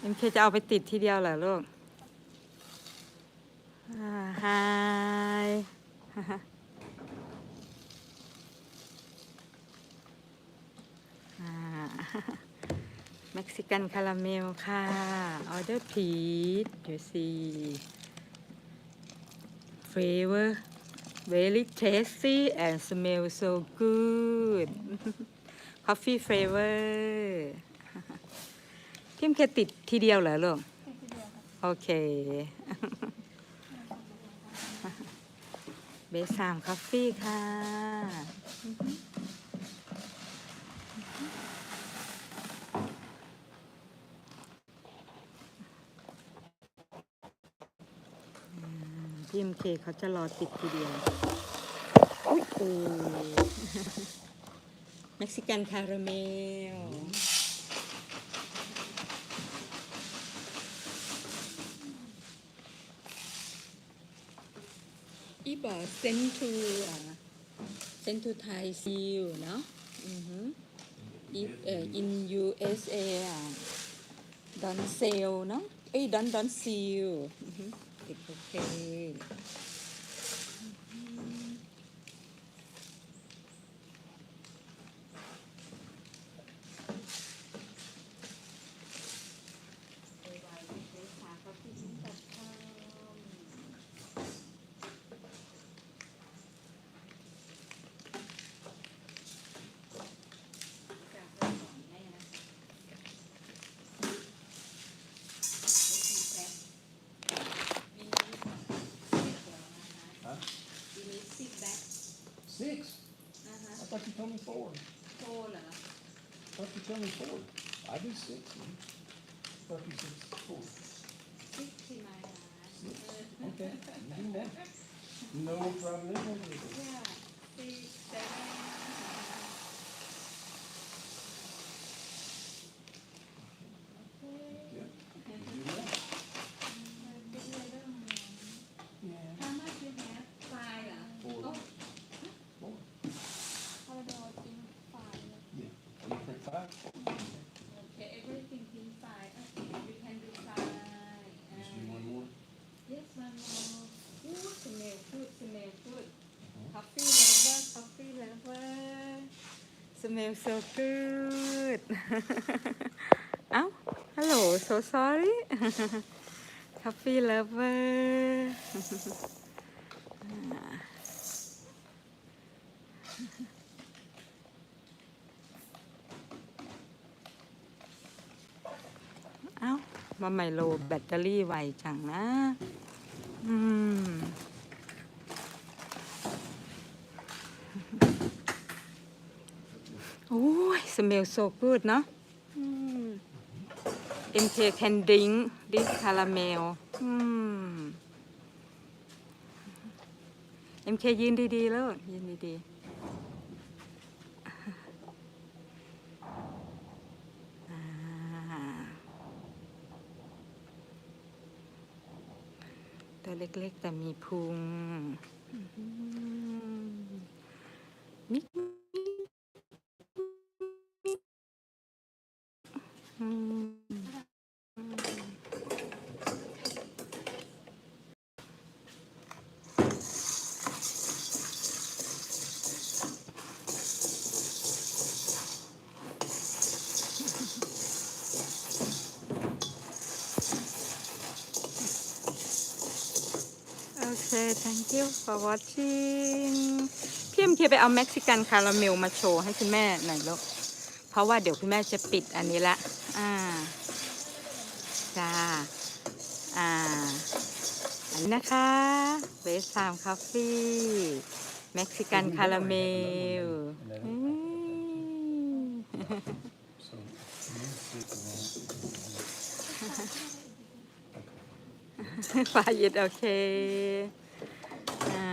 เอ็มเคจะเอาไปติดทีเดียวเหรอลูกฮายเม็กซิกันคาราเมลค่ะ ออเดอร์พีชดูสิ flavor very tasty and smell so good coffee flavor พิมเคติดทีเดียวเหรอลูกโอเคเบสามคอฟฟี่ค่ะพี่เอ็มเคเขาจะรอติดทีเดียวอุ๊ยโอ้เม็กซิกันคาราเมล อีบอกเซนทูอะเซนทูไทยซิลเนาะอือฮึอีเอ่อ in USA อะดอนเซลเนา thought you told me four. Four. I thought you told me four. I do six. man. I Thought you said four. Six to my Okay. No problem. Yeah, seven, Okay, everything in five. Okay, we can do five. Just do one more? Yes, one more. Good smell, good smell, good. Coffee lover, coffee lover. Smell so good. เอ้า hello, so sorry. coffee lover. เอ้ามาใหม่โลแบตเตอรี่ไวจังนะ อืม โอ้ย smell so good เนอะอืม MK can drink this caramel อืม MK ยืนดีๆแล้วยืนดีๆ ตัวเล็กๆ แต่มีพุง โอเค thank you for watching พี่เอ็มเคไปเอาเม็กซิกันคาราเมลมาโชว์ให้คุณแม่หน่อยลูกเพราะว่าเดี๋ยวคุณแม่จะปิดอันนี้ละ อ่า จ้า อ่า อันนี้นะคะเบสซามคาเฟ่เม็กซิกันคาราเมล you six and ฟ้าเย็นโอเค อ่า